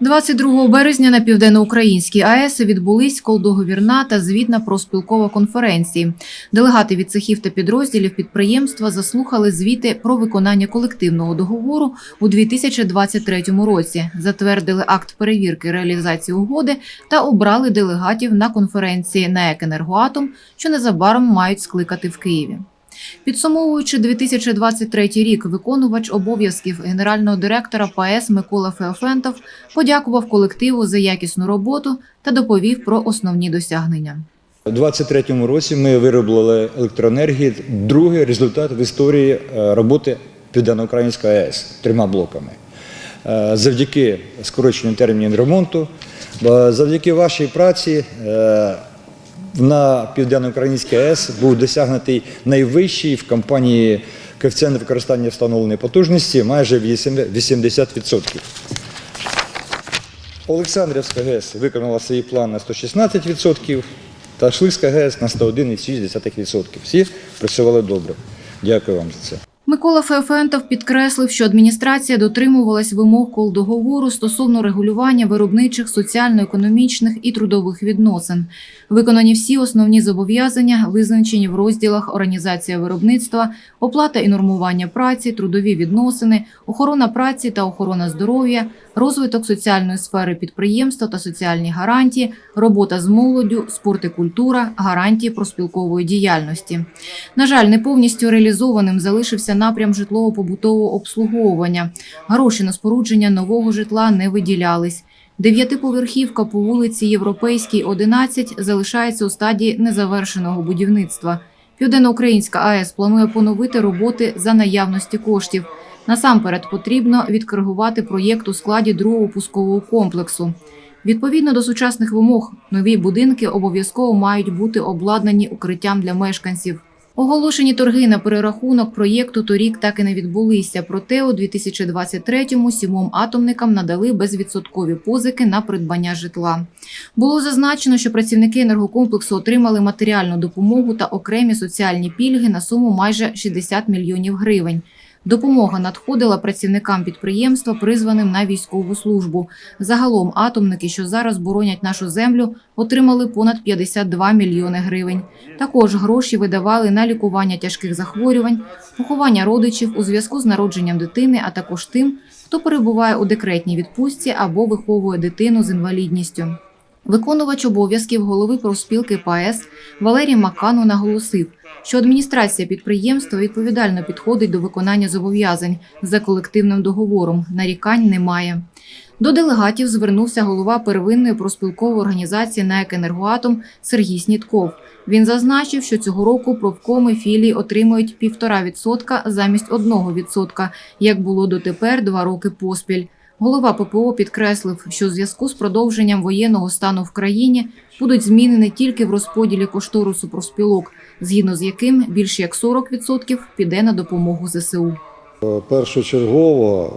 22 березня на південноукраїнській АЕС відбулись колдоговірна та звітна проспілкова конференції. Делегати від цехів та підрозділів підприємства заслухали звіти про виконання колективного договору у 2023 році, затвердили акт перевірки реалізації угоди та обрали делегатів на конференції НАЕК «Енергоатом», що незабаром мають скликати в Києві. Підсумовуючи 2023 рік, виконувач обов'язків генерального директора ПАЕС Микола Феофентов подякував колективу за якісну роботу та доповів про основні досягнення. У 2023 році ми виробили електроенергії. Другий результат в історії е, роботи Південноукраїнської АЕС трьома блоками. Е, Завдяки скороченню термінів ремонту, завдяки вашій праці е, на Південноукраїнській АЕС був досягнутий найвищий в компанії коефіцієнт використання встановленої потужності майже 80%. Олександрівська ГЕС виконала свій план на 116%, та Шлицька ГЕС на 101,6%. Всі працювали добре. Дякую вам за це. Микола Феофентов підкреслив, що адміністрація дотримувалась вимог колдоговору стосовно регулювання виробничих, соціально-економічних і трудових відносин. Виконані всі основні зобов'язання, визначені в розділах організація виробництва, оплата і нормування праці, трудові відносини, охорона праці та охорона здоров'я, розвиток соціальної сфери підприємства та соціальні гарантії, робота з молоддю, спорт і культура, гарантії проспілкової діяльності. На жаль, не повністю реалізованим залишився напрям житлово-побутового обслуговування. Гроші на спорудження нового житла не виділялись. Дев'ятиповерхівка по вулиці Європейській, 11 залишається у стадії незавершеного будівництва. Південноукраїнська АЕС планує поновити роботи за наявності коштів. Насамперед потрібно відкоригувати проєкт у складі другого пускового комплексу. Відповідно до сучасних вимог, нові будинки обов'язково мають бути обладнані укриттям для мешканців. Оголошені торги на перерахунок проєкту торік так і не відбулися. Проте у 2023-му сімом атомникам надали безвідсоткові позики на придбання житла. Було зазначено, що працівники енергокомплексу отримали матеріальну допомогу та окремі соціальні пільги на суму майже 60 мільйонів гривень. Допомога надходила працівникам підприємства, призваним на військову службу. Загалом атомники, що зараз боронять нашу землю, отримали понад 52 мільйони гривень. Також гроші видавали на лікування тяжких захворювань, поховання родичів у зв'язку з народженням дитини, а також тим, хто перебуває у декретній відпустці або виховує дитину з інвалідністю. Виконувач обов'язків голови профспілки ПАЕС Валерій Макану наголосив, що адміністрація підприємства відповідально підходить до виконання зобов'язань за колективним договором. Нарікань немає. До делегатів звернувся голова первинної проспілкової організації НАЕК «Енергоатом» Сергій Снітков. Він зазначив, що цього року профкоми філії отримують 1,5% замість 1%, як було дотепер два роки поспіль. Голова ППО підкреслив, що у зв'язку з продовженням воєнного стану в країні будуть зміни не тільки в розподілі кошторису профспілок, згідно з яким більше як 40% піде на допомогу ЗСУ. Першочергово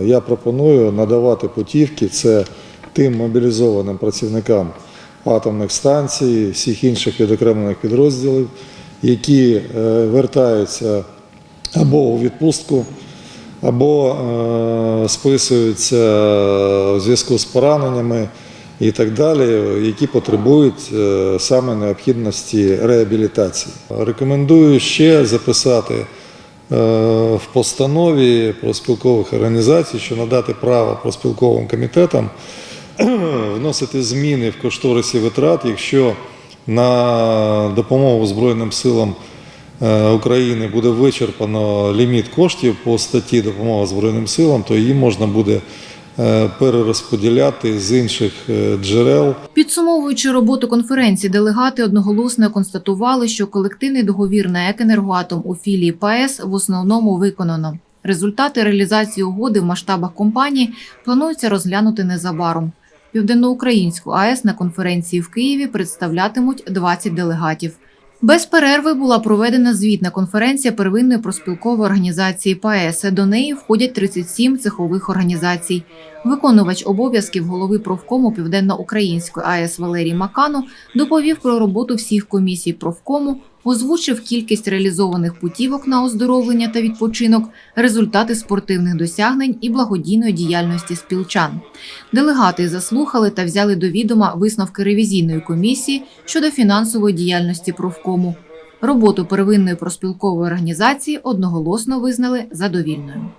е, я пропоную надавати путівки це тим мобілізованим працівникам атомних станцій, всіх інших відокремлених підрозділів, які е, вертаються або у відпустку, або е, списуються у зв'язку з пораненнями і так далі, які потребують е, саме необхідності реабілітації. Рекомендую ще записати е, в постанові проспілкових організацій, що надати право проспілковим комітетам вносити зміни в кошторисі витрат, якщо на допомогу Збройним силам України буде вичерпано ліміт коштів по статті допомога Збройним силам, то її можна буде е, перерозподіляти з інших е, джерел. Підсумовуючи роботу конференції, делегати одноголосно констатували, що колективний договір на «Екенергоатом» у філії ПАЕС в основному виконано. Результати реалізації угоди в масштабах компанії планується розглянути незабаром. Південноукраїнську АЕС на конференції в Києві представлятимуть 20 делегатів. Без перерви була проведена звітна конференція первинної проспілкової організації ПАЕС. До неї входять 37 цехових організацій. Виконувач обов'язків голови профкому Південно-Української АЕС Валерій Макану доповів про роботу всіх комісій профкому, озвучив кількість реалізованих путівок на оздоровлення та відпочинок, результати спортивних досягнень і благодійної діяльності спілчан. Делегати заслухали та взяли до відома висновки ревізійної комісії щодо фінансової діяльності профкому. Роботу первинної проспілкової організації одноголосно визнали задовільною.